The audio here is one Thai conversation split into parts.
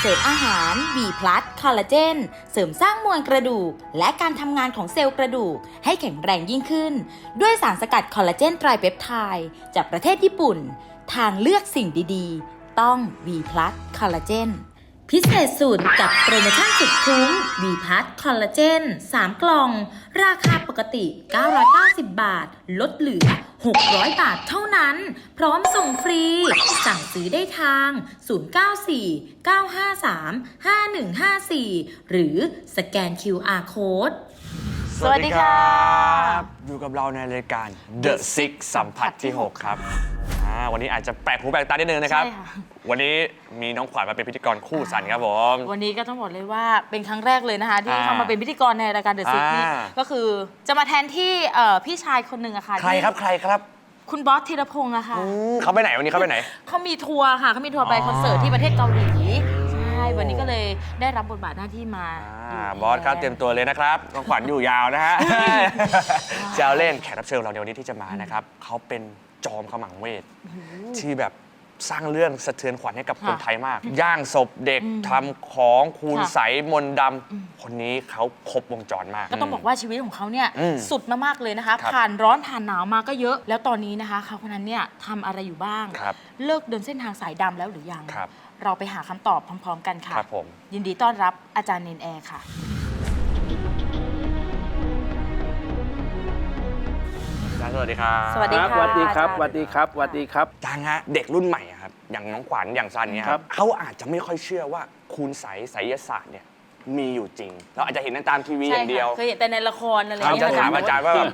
เสริมอาหาร B+ คอลลาเจน เสริมสร้างมวลกระดูก และการทำงานของเซลล์กระดูก ให้แข็งแรงยิ่งขึ้น ด้วยสารสกัดคอลลาเจนไตรเปปไทด์จากประเทศญี่ปุ่น ทางเลือกสิ่งดีๆ ต้อง B+ คอลลาเจน พิเศษสุดกับโปรโมชั่นสุดคุ้ม v ีพัทคอลลาเจน 3 กล่อง ราคาปกติ 990 บาท ลดเหลือ 600 บาทเท่านั้น พร้อมส่งฟรี สั่งซื้อได้ทาง 094 953 5154 หรือสแกน QR Code สวัสดีครับ อยู่กับเราในรายการ The Six สัมผัสที่ 6 ครับอ่า วันนี้อาจจะแปลกหูแปลกตานิดนึงนะครับ ใช่ค่ะ วันนี้มีน้องขวัญมาเป็นพิธีกรคู่สันครับผม วันนี้ก็ต้องบอกเลยว่าเป็นครั้งแรกเลยนะคะ ที่อ่าเข้ามาเป็นพิธีกรในรายการเดอะซิกนี่อ่า ก็คือจะมาแทนที่เอ่อพี่ชายคนหนึ่งอะค่ะใครครับใครครับคุณบอสธีรพงศ์อะค่ะอืมเขาไปไหนวันนี้เขาไปไหน เขามีทัวร์ค่ะเขามีทัวร์ไปอ๋อคอนเสิร์ตที่ประเทศเกาหลีใช่วันนี้ก็เลยได้รับบทบาทหน้าที่มาอ่ายู่บอสครับแทนเตรียมตัวเลยนะครับน้องขวัญอยู่ยาวนะฮะแซวเล่นแขกรับเชิญของเราในวันนี้ที่จะมานะครับเขาเป็น จอมขมังเวทที่แบบสร้างเรื่องสะเทือนขวัญให้กับคนค่ะไทยมาก ย่างศพเด็กอืมทำของคูณค่ะใสมนต์ดำคนนี้เขาครบวงจรมาก ก็ต้องบอกว่าชีวิตของเขาเนี่ยอืมสุดมากๆเลยนะคะ ครับ ผ่านร้อนผ่านหนาวมาก็เยอะ แล้วตอนนี้นะคะเขาคนนั้นเนี่ยทำอะไรอยู่บ้าง ครับ เลิกเดินเส้นทางสายดำแล้วหรือยัง ครับเราไปหาคำตอบพร้อม ๆ กันค่ะ ครับผม ยินดีต้อนรับอาจารย์เนนแอร์ค่ะ สวัสดีครับสวัสดี ครับค่ะสวัสดีครับอาจารย์สวัสดีครับสวัสดีครับอาจารย์ฮะเด็กรุ่นใหม่อะครับอย่างน้องขวัญอย่างซันเนี่ยคครัรับบเขาอาจจะไม่ค่อยเชื่อว่าคูณใสไสยศาสตร์เนี่ยมีอยู่จริง เราอาจจะเห็นในตามทีวีอย่างเดียวเคยเห็นแต่ในละครอะไรอเราย่างเงี้จะยถามค่ะอาจารย์ว่าแบบ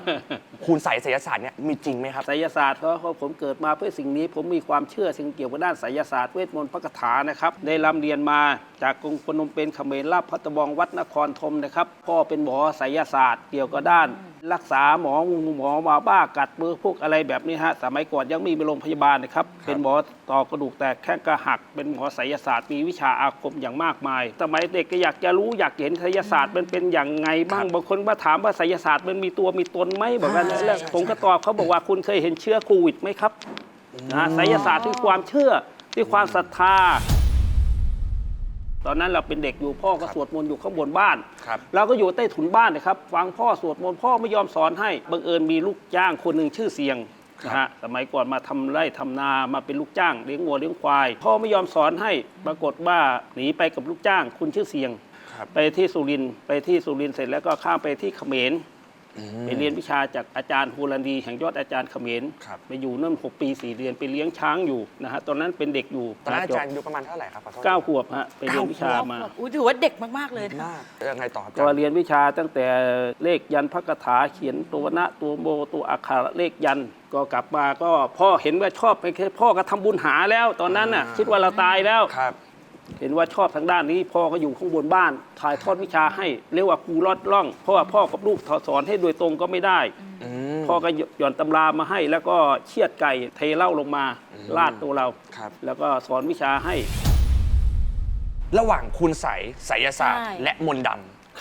คูณใสไสยศาสตร์เนี่ยมีจริงไหมครับ ไสยศาสตร์เพราะผมเกิดมาเพื่อสิ่งนี้ ผมมีความเชื่อสิ่งเกี่ยวกับด้านไสยศาสตร์เวทมนต์พระคาถานะครับได้ร่ำเรียนมาจากกรุงพนมเปญเขมรลาบพัตบองวัดนครธมนะครับพ่อเป็นหมอไสยศาสตร์เกี่ยวกับด้าน รักษาหมองูหมอมาบ้ากัดมือพวกอะไรแบบนี้ฮะสมัยก่อนยังไมมีโรงพยาบาลนะครับ เป็นหมอต่อกระดูกแตกแข้งกระหัก เป็นหมอไสยศาสตร์มีวิชาอาคมอย่างมากมายสมัยเด็กก็อยากจะรู้อยากเห็นไสยศาสตร์มันเป็นอย่างไงบ้างบางคนมาถามว่าไสยศาสตร์มันมีตัวมีตนไหมบอกกันอ่าใช่แล้วใช่ผมก็ตอบเขาบอกว่าคุณเคยเห็นเชื้อโควิดไหมครับนะฮะไสยศาสตร์ที่ความเชื่อที่ความศรัทธา ตอนนั้นเราเป็นเด็กอยู่พ่อก็สวดมนต์อยู่ข้างบนบ้าน ครับเราก็อยู่ใต้ถุนบ้านนะครับ ฟังพ่อสวดมนต์พ่อไม่ยอมสอนให้บังเอิญมีลูกจ้างคนหนึ่งชื่อเสียงนะฮะสมัยก่อนมาทำไร่ทำนามาเป็นลูกจ้างเลี้ยงวัวเลี้ยงควายพ่อไม่ยอมสอนให้ปรากฏว่าหนีไปกับลูกจ้างคุณชื่อเสียง ครับ ไปที่สุรินทร์ไปที่สุรินทร์เสร็จแล้วก็ข้ามไปที่เขมรอืม ไปเรียนวิชาจากอาจารย์ฮูรันดีแห่งยอดอาจารย์เขมรครับไปอยู่นั่นหกปีสี่เดือนไปเลี้ยงช้างอยู่นะฮะตอนนั้นเป็นเด็กอยู่ตอนนั้นอาจบจารย์อายุประมาณเท่าไหร่ครับขอโทษเก้าขวบฮะไปเรียนวิชามาอุ้ยถือว่าเด็กมากๆเลยนะมากยังไงต่อครับอาก็จารย์เรียนวิชาตั้งแต่เลขยันพระคาถาเขียนตัวนะตัวโบตัวอักขระเลขยันก็กลับมาก็พ่อเห็นว่าชอบไปแค่พ่อก็ทำบุญหาแล้ว ตอนนั้นน่ะคิดว่าเราตายแล้วครับ เห็นว่าชอบทางด้านนี้พ่อก็อยู่ข้างบนบ้าน ถ่ายทอดวิชาให้เรียกว่าครูลอดล่อง เพราะว่าพ่อกับลูกสอนให้โดยตรงก็ไม่ได้อืมพ่อก็หย่อนตำรามาให้ แล้วก็เชือดไก่เทเหล้าลงมาอืมลาดตัวเรา ครับ แล้วก็สอนวิชาให้ ระหว่างคูณใสไสยศาสตร์ ใช่ และมนต์ด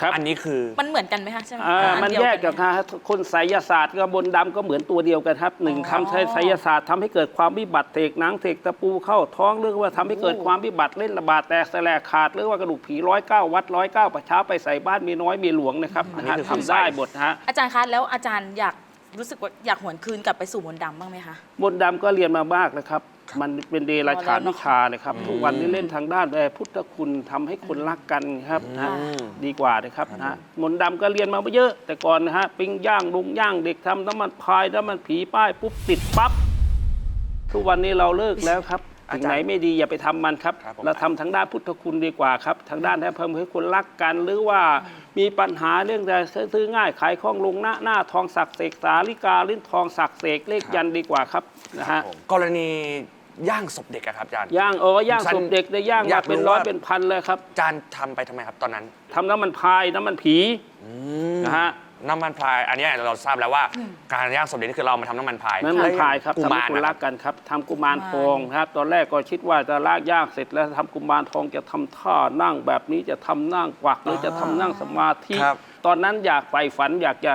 ครับำอันนี้คือ มันเหมือนกันไหมคะใช่ไหมอ่าอ่ามันเดีวแยกจากฮะคนไสยศาสตร์กับบนต์ดำก็เหมือนตัวเดียวกันครับหนึ่งอ๋อทำใช้ไสยศาสตร์ทำให้เกิดความวิบัติเทกหนังเทกตะปูเข้าท้องหรือว่าทำให้เกิดความวิบัติเล่นระบาดแตกแสลกขาดหรือว่ากระดูกผีร้อยเก้าวัดร้อยเก้าประช้าไปใส่บ้านมีน้อยมีหลวงนะครับอันนะนี้ฮะคือคุณทำได้ไสหมดฮะ อาจารย์คะแล้วอาจารย์อยากรู้สึกว่าอยากหวนคืนกลับไปสู่มนต์ดำบ้างไหมคะบนต์ดำก็เรียนมามากนะครับ มันเป็นเดรัจฉานวิชานะครับ ทุกวันนี้เล่นทางด้านแต่พุทธคุณทำให้คนรักกันครับนะอืมดีกว่านะครับนะฮะมนต์ดำก็เรียนมาไม่เยอะ แต่ก่อนนะฮะปิ้งย่างลุงย่างเด็กทำน้ำมันพายน้ำมันผีป้ายปุ๊บติดปั๊บทุกวันนี้เราเลิกแล้วครับอาสิ่งจารย์ไหนไม่ดีอย่าไปทำมันครับครับผมเราทำทางด้านพุทธคุณดีกว่าครับ ทางด้านที่เพิ่มให้คนรักกัน หรือว่ามีปัญหาเรื่องจะซื้อง่ายขายคล่องลงหน้าหน้าทองศักดิ์เสกสาลิกาลิ้นทองศักดิ์เสกเลขยันดีกว่าครับนะฮะผมกรณี ย่างศพเด็กอะครับอาจารย์ ย่างเออย่างฉันศพเด็กได้ย่างอยามากเป็นรู้ร้อยว่า เป็นพันเลยครับอาจารย์ทำไปทำไมครับตอนนั้นทำน้ำมันพายน้ำมันผีนะฮะ น้ำมันพรายอันเนี้ยเราทราบแล้วว่าการย่างศพเด็กนี่คือเรามาทำน้ำมันพรายน้ำมันพายครับกุทำให้มารคนนะรักกันครับทำกุมารทองครับ ตอนแรกก็คิดว่าจะลากย่างเสร็จแล้วทำกุมารทองจะทำท่านั่งแบบนี้จะทำนั่งกวักหรือจะทำนั่งสมาธิครับ ตอนนั้นอยากใฝ่ฝันอยากจะ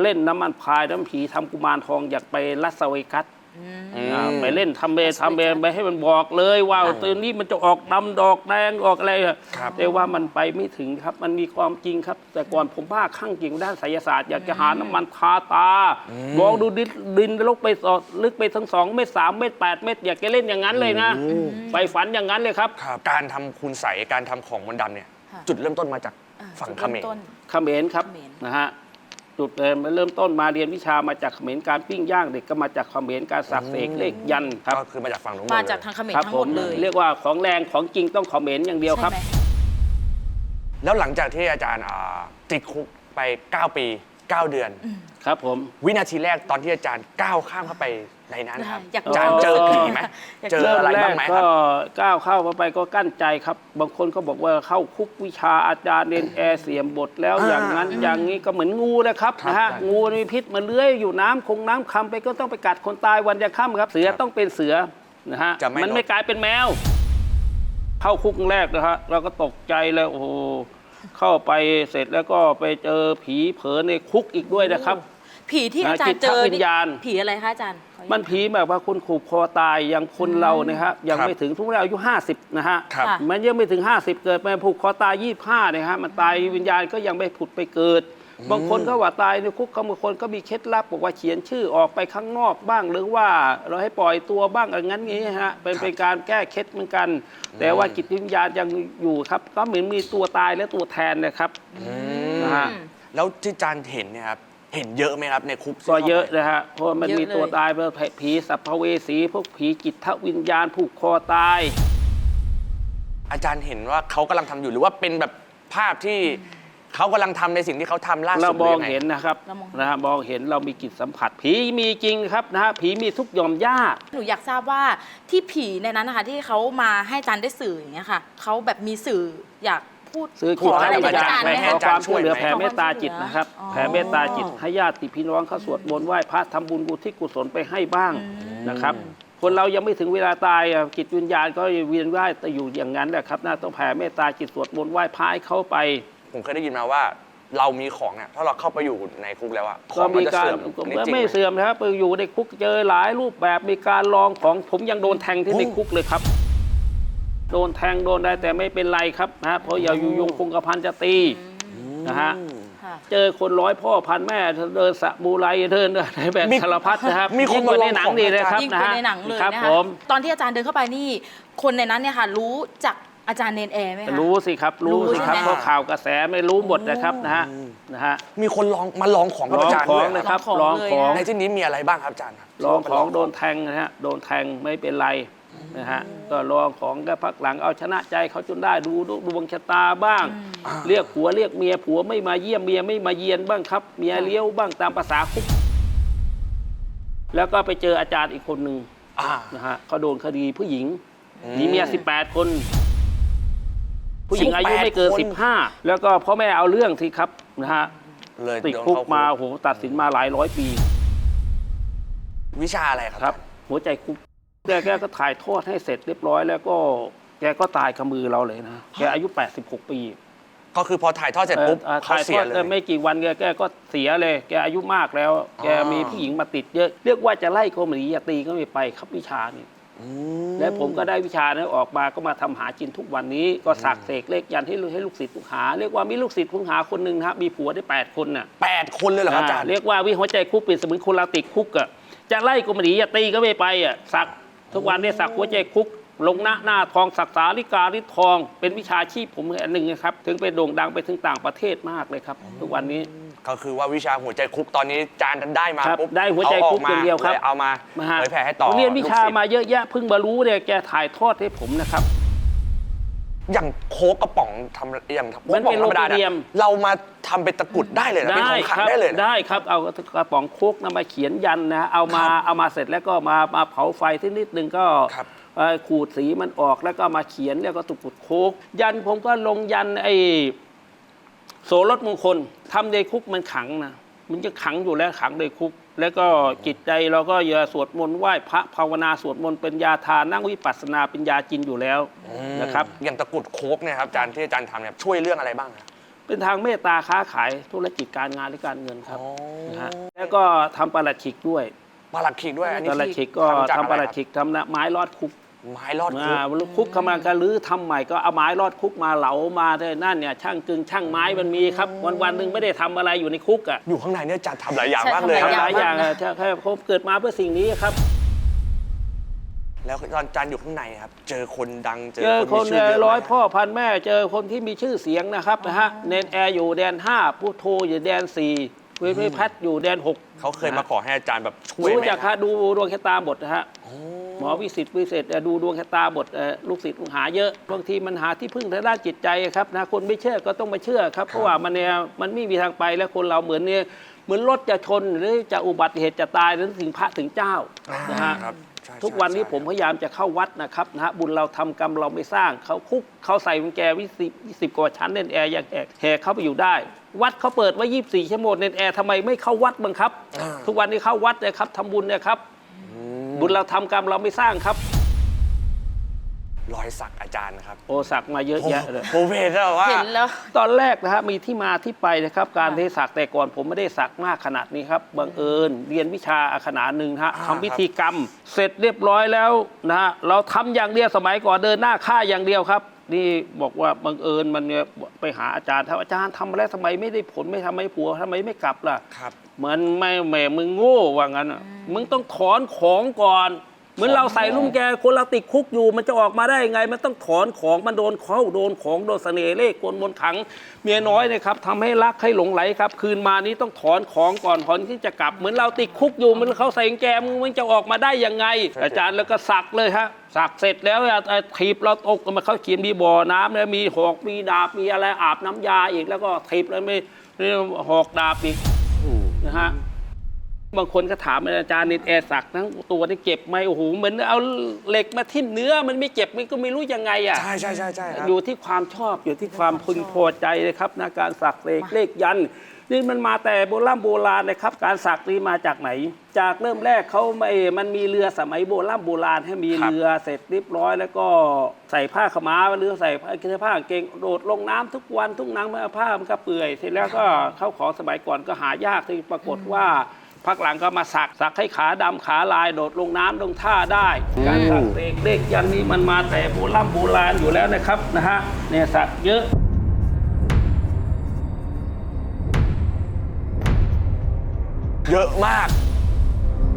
เล่นน้ำมันพายน้ำผีทำกุมารทองอยากไปลัสเวกัส อ่าไปเล่นทำเบทำเบไปให้มันบอกเลยว่าตัวนี้มันจะออกดำดอกแดงออกอะไรอะครับแต่ว่ามันไปไม่ถึงครับมันมีความจริงครับ แต่ก่อนผมบ้าข้างจริงด้านไสยศาสตร์อยากจะหาน้ำมันทาตามองดูดินดินลกไปสอดลึกไปทั้งสองเมตรสามเมตรแปดเมตรอยากจะเล่นอย่างนั้นเลยนะไปฝันอย่างนั้นเลยครับครับการทำคุณใสยการทำของมนต์ดำเนี่ยค่ะจุดเริ่มต้นมาจากอ่าฝั่งจุดเขริ่มร ต้น เขมรครับเขมรนะฮะ จุดเริ่มเริ่มต้นมาเรียนวิชามาจากเขมรการปิ้งย่างเด็กก็มาจากเขมรการสักเสกเลขยันต์ครับก็คือมาจากฝั่งนู้นหดมาเลยจากทางเขมรครับทั้งผหมมดเลยเรียกว่าของแรงของจริงต้องเขมรอย่างเดียวครับ ใช่ไหมแล้วหลังจากที่อาจารย์อ่าติดคุกไป 9 ปี 9 เดือน ครับผม วินาทีแรกตอนที่อาจารย์ก้าวข้ามเข้าไปในนั้นครับอยากอาจารย์เจอผีไหมอยากเจออะไรบ้างไหมครับก็ก้าวเข้ามาไปก็กั้นใจครับ บางคนก็บอกว่าเข้าคุกวิชาอาจารย์เรียนแอร์เสียมบทแล้วอ่าอย่างนั้นอย่างนี้ก็เหมือนงูนะครับครับนะฮะใช่งูมีพิษมันเลื้อยอยู่น้ำคงน้ำคำไปก็ต้องไปกัดคนตายวันยังค่ำครับ เสือต้องเป็นเสือนะฮะจะไม่มันลด ไม่กลายเป็นแมว เข้าคุกแรกนะฮะเราก็ตกใจเลยโอ้โห เข้าไปเสร็จแล้วก็ไปเจอผีเผลอในคุกอีกด้วยนะครับ ผีที่อาจารย์เจอจิตวิญญาณผีอะไรคะอาจารย์ขออญาตมันผีแบบว่าคนขู่คอตายอย่างคนเรานะฮะยังครับไม่ถึงทุกเราอายุ 50 นะฮะครับค่ะมันยังไม่ถึง 50 เกิดมาผูกคอตาย 25เนี่ยฮะมันตายวิญญาณก็ยังไม่ผุดไปเกิด บางคนก็ว่าตายในคุกก็บางคนก็มีเคล็ดลับบอกว่าเขียนชื่อออกไปข้างนอกบ้าง หรือว่าเราให้ปล่อยตัวบ้างอย่างนั้นงี้ฮะเป็นเป็นการแก้เคล็ดเหมือนกัน แต่ว่าจิตวิญญาณยังอยู่ครับ ก็เหมือนมีตัวตายและตัวแทนนะครับนะฮะแล้วที่อาจารย์เห็นเนี่ยครับเห็นเยอะไหมครับในคุกก็เยอะนะฮะเพราะว่ามันเยอะมีตัวเลยตายเป็นผีสัพเพเวสีพวกผีจิตวิญญาณผูกคอตาย อาจารย์เห็นว่าเขากำลังทำอยู่หรือว่าเป็นแบบภาพที่ เขากำลังทำในสิ่งที่เขาทำล่าสุดเรามองรืยัไเห็นนะครับเรามองเห็น นะฮะมองเห็นเรามีจิตสัมผัส ผีมีจริงครับนะฮะผีมีทุกหย่อมหญ้าหนูอยากทราบว่าที่ผีในนั้นนะคะที่เขามาให้อาจารย์ได้สื่ออย่างเงี้ยค่ะเขาแบบมีสื่ออยากพูด ซื้อขจิตออะไรให้จากอาอาจาจารรย์ย์ไปไหมขอคะความช่วยเหลือขอแผ่ความเมตตาจิตนะครับ อ๋อ แผ่เมตตาจิตให้ญาติพี่น้องเขาสวดมนต์ไหว้พระทำบุญกุทิศกุศลไปให้บ้างนะครับ คนเรายังไม่ถึงเวลาตายอะจิตวิญญาณก็เวียนว่ายแต่อยู่อย่างนั้นแหละครับน่าต้องแผ่เมตตาจิตสวดมนต์ไหว้พระให้เขาไป ผมเคยได้ยินมาว่า เรามีของเนี่ยถ้าเราเข้าไปอยู่ในคุกแล้วอะขก็องมันมีจะการเสื่อมอันนี้จริงไม่ไหมเสื่อมนะครับไปอยู่ในคุกเจอหลายรูปแบบมีการลองของผมยังโดนแทงที่โอ้ในคุกเลยครับ โดนแทงโดนได้แต่ไม่เป็นไรครับนะฮะเพราะอย่าอยู่ยงคงกระพันจะตีนะฮะค่ะ เจอคนร้อยพ่อพันแม่เดินสะบูไรเดินอะไรแบบมีสารพัดนะครับมีคนยิ่งกว่าในหนังมาลองของนี่เลยครับยิ่งนะเป็นฮะในหนังเลยครับนะผคะมตอนที่อาจารย์เดินเข้าไปนี่ คนในนั้นเนี่ยค่ะ รู้จัก อาจารย์เนนแอร์ไหมคะ รู้สิครับ รู้สิครับรู้ใช่ไหม เพราะข่าวกระแสไม่รู้หมดนะครับนะฮะนะฮะมีคนลองมาลองของกับลองอาจารย์ขอด้วงยเลยคครับรับลลอองงของของในที่นี้มีอะไรบ้างครับอาจารย์ครับลองของที่ว่าโดนแทงนะฮะโดนแทงไม่เป็นไรนะฮะก็ลองของก็พักหลังเอาชนะใจเขาจนได้ดูดูดวงชะตาบ้าง เรียกผัวเรียกเมียผัวไม่มาเยี่ยมเมียไม่มาเยียนบ้างครับ เมียเลี้ยวบ้างตามภาษาคุกแล้วก็ไปเจออาจารย์อีกคนหนึ่งอ่า นะฮะเขาโดนคดีผู้หญิงมีเมีย 18 คน ผู้หญิงอายุไม่เกิน 18คน 15 แล้วก็พ่อแม่เอาเรื่องสิครับนะฮะเลยติดโนคุกเข้มาโอ้โหตัดสินมาหลายร้อยปีวิชาอะไรครับ ครับ หัวใจคุกแกแกก็ถ่ายทอดให้เสร็จเรียบร้อย แล้วก็แกก็ตายกับมือเราเลยนะแกอายุ 86 ปีก็คือพอถ่ายทอดเสร็จปุ๊บอ่อเขาถ่ายเสีทยอดเลยได้ไม่กี่วันแกแกก็เสียเลย แกอายุมากแล้ว แกมีผู้หญิงมาติดเยอะ เรียกว่าจะไล่โกมหรีอย่าตีก็ไม่ไปครับวิชานี่อืม และผมก็ได้วิชานั้นออกมาก็มาทำหาจินทุกวันนี้ ก็สักเสกเลขยันให้ลูกให้ลูกศิษย์ลูกหา เรียกว่ามีลูกศิษย์ลูกหาคนหนึ่งนะครับมีผัวได้ 8 คนน่ะแปดคนเลยเหรอครับอาจารย์เรียกว่าวิหัวใจคุกเป็นเสมือนคนเราติดคุกอะจะไล่กรมหนีอย่าตีก็ไม่ไปอะสักทุกวันนี้สักหัวใจคุกลงหน้าหน้าทองสักสาลิการิทอง เป็นวิชาชีพผมอันหนึ่งนะครับ ถึงไปโด่งดังไปถึงต่างประเทศมากเลยครับ ทุกวันนี้ ก็คือว่าวิชาหัวใจคุกตอนนี้อาจารย์ได้มาครับปุ๊บได้หัวใจคุกอมอย่างเดียวครับลเอามานะฮะเผยแผ่ให้ต่อเรียนวิชาลูกศิษย์มาเยอะแยะเพิ่งมารู้เนี่ยแกถ่ายทอดให้ผมนะครับ อย่างโค้กกระป๋องทำอย่างโค้กมันกระป๋อเป็นงธรรมดาโลโกเดีเนี่ยยม เรามาทำเป็นตะกรุดได้เลยนะเป็นของขลังครัได้เลยนะ ได้ครับเอากระป๋องโคกนำมาเขียนยันนะเอามาครับเอามาเสร็จแล้วก็มามาเผาไฟที่นิดนึงก็ครับเอ่อขูดสีมันออกแล้วก็มาเขียนแล้วก็ตุกุดโคกยันผมก็ลงยันไอ้ โสรถมงคลทำในคุกมันขังนะมันจะขังอยู่แล้วขังในคุก แล้วก็จิตใจเราก็อย่าสวดมนต์ไหว้พระภาวนาสวดมนต์เป็นยาทานนั่งวิปัสสนาเป็นยาจินอยู่แล้วนะครับอย่างตะกรุดโค้กเนี่ยครับอาจารย์ที่อาจารย์ทำเนี่ยช่วยเรื่องอะไรบ้างครับเป็นทางเมตตาค้าขายธุรกิจการงานและการเงินครับอ๋อนะฮะแล้วก็ทำประหลัดขิกด้วยปปลาหลัดขิกด้วยอันนี้ปลาราชิกก็จากทำอะปไรลาราครับชิกทำนะไม้รอดคุก ไม้รอดคุกอ่าคุกเข้ามาก็รื้อทำใหม่ก็เอาไม้รอดคุกมาเหลามาได้นั่นเนี่ยช่างกึงช่างไม้มันมีครับ วันวันๆหนึ่งไม่ได้ทำอะไรอยู่ในคุกอะอยู่ข้างในเนี่ยอาจารย์ทำหลายอย่างใช่มากเลยคทำรับหลายอย่างอะใช่แค่ผมเกิดมาเพื่อสิ่งนี้ครับ แล้วตอนอาจารย์อยู่ข้างในครับ เจอคนดังเจอเจอคคนนมีชื่อเยอะร้อยไหมพ่อพันแม่เจอคนที่มีชื่อเสียงนะครับนะฮะเนนแอร์อยู่แดนห้าพุทโธอยู่แดนสี่เวทวิพัฒน์อยู่แดนหกเขาเคยมาขอให้อาจารย์แบบช่วยรู้ไหมจักครัฮะบดูดวงชะตาบทนะฮะ หมอวิสิตวิเศษเอ่อดูดวงชะตาบทเอ่อลูกศิษย์ลูกหาเยอะบางทีมันหาที่พึ่งทางด้านจิตใจครับนะคนไม่เชื่อก็ต้องมาเชื่อครับเพราะว่ามันเนี่ยมันไม่มีทางไปแล้วคนเราเหมือนเนี่ยเหมือนรถจะชนหรือจะอุบัติเหตุจะตายหรือถึงพระถึงเจ้านะฮะครับใช่ทุกวันนี้ใช่ผมพยายามจะเข้าวัดนะครับนะฮะบุญเราทำกรรมเราไม่สร้างเขาคุกเขาใส่กุญแจวิสิบสิบกว่าชั้นเน้นแอร์ยังแหกแหกเข้าไปอยู่ได้ วัดเขาเปิดไว้ 24 ชั่วโมงเน้นแอร์ทำไมไม่เข้าวัดบ้างครับ ทุกวันนี้เข้าวัดเลยครับทำบุญเนี่ยครับ บุญเราทำกรรมเราไม่สร้างครับ รอยสักอาจารย์ครับโอสักมาเยอะแยะเลย ผมเห็นแล้วว่า เห็นแล้ว ตอนแรกนะฮะมีที่มาที่ไปนะครับการได้สักแต่ก่อนผมไม่ได้สักมากขนาดนี้ครับบังเอิญเรียนวิชาขนาดหนึ่งนะฮะอ่าทำพิธีกรรม เสร็จเรียบร้อยแล้วนะฮะเราทำอย่างเดียวสมัยก่อนเดินหน้าฆ่าอย่างเดียวครับ นี่บอกว่าบังเอิญมันเนี่ยไปหาอาจารย์ถ้าอาจารย์ทำอะไรทำไมไม่ได้ผลไม่ทำไมผัวทำไมไม่กลับล่ะ ครับ มันไม่แหมมึงโง่ว่างั้นอะมึงต้องถอนของก่อน เหมือนเราใส่ลุ่มแกคนเราติดคุกอยู่ มันจะออกมาได้ยังไง มันต้องถอนของมันโดนเข้าโดนของโดนเสน่ห์เล่ห์กลมนต์ขัง เมียน้อยนะครับทำให้รักให้หลงไหลครับ คืนมานี้ต้องถอนของก่อนถอนที่จะกลับ เหมือนเราติดคุกอยู่มันเขาใส่แกมึงมันจะออกมาได้ยังไงใช่อาจารย์แล้วก็สักเลยฮะสักเสร็จแล้วอะไอ้ถีบเราตกมาเขาเขียนมีบ่อน้ำแล้วมีหอกมีดาบมีอะไรอาบน้ำยาอีกแล้วก็ถีบแล้วมีมีหอกดาบอีก นะฮะ บางคนก็ถามอาจารย์นิดแอร์สักทั้งตัวนี่เจ็บไหมโอ้โหเหมือนเอาเหล็กมาทิ่มเนื้อมันไม่เจ็บมันก็ไม่รู้ยังไงอะใช่ใช่ใช่ใช่ครับอยู่ที่ความชอบอยู่ที่ความพึงพอใจเลยครับนะการสักเลขเลขยันต์นี่มันมาแต่โบราณโบราณเลยครับ การสักนี่มาจากไหน จากเริ่มแรกเขาไม่มันมีเรือสมัยโบราณโบราณให้มีครับเรือเสร็จเรียบร้อย แล้วก็ใส่ผ้าขาวม้าเรือใส่ผ้าเสื้อผ้ากางเกงโดดลงน้ำทุกวันทุกน้ำมาผ้ามันก็เปื่อยเสร็จแล้วก็เข้าของสมัยก่อนก็หายากที่ปรากฏว่า พักหลังก็มาสักสักให้ขาดำขาลายโดดลงน้ำลงท่าได้ การสักเลขเลขยันนี้มันมาแต่โบราณโบราณอยู่แล้วนะครับนะฮะเนี่ยสักเยอะเยอะมาก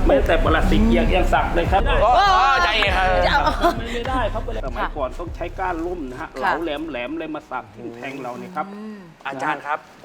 ไม่แต่ประหลัดสิงห์ยังยังสักเลยครับโอ้ใจเย็นครับจะเอาไม่ไม่ได้ครับสมัยก่อนต้องใช้ก้านลุ่มนะฮะเหค่ะลาแหลมแหลมๆเลยมาสักที่แทงเราเนี่ยครับ อาจารย์ครับ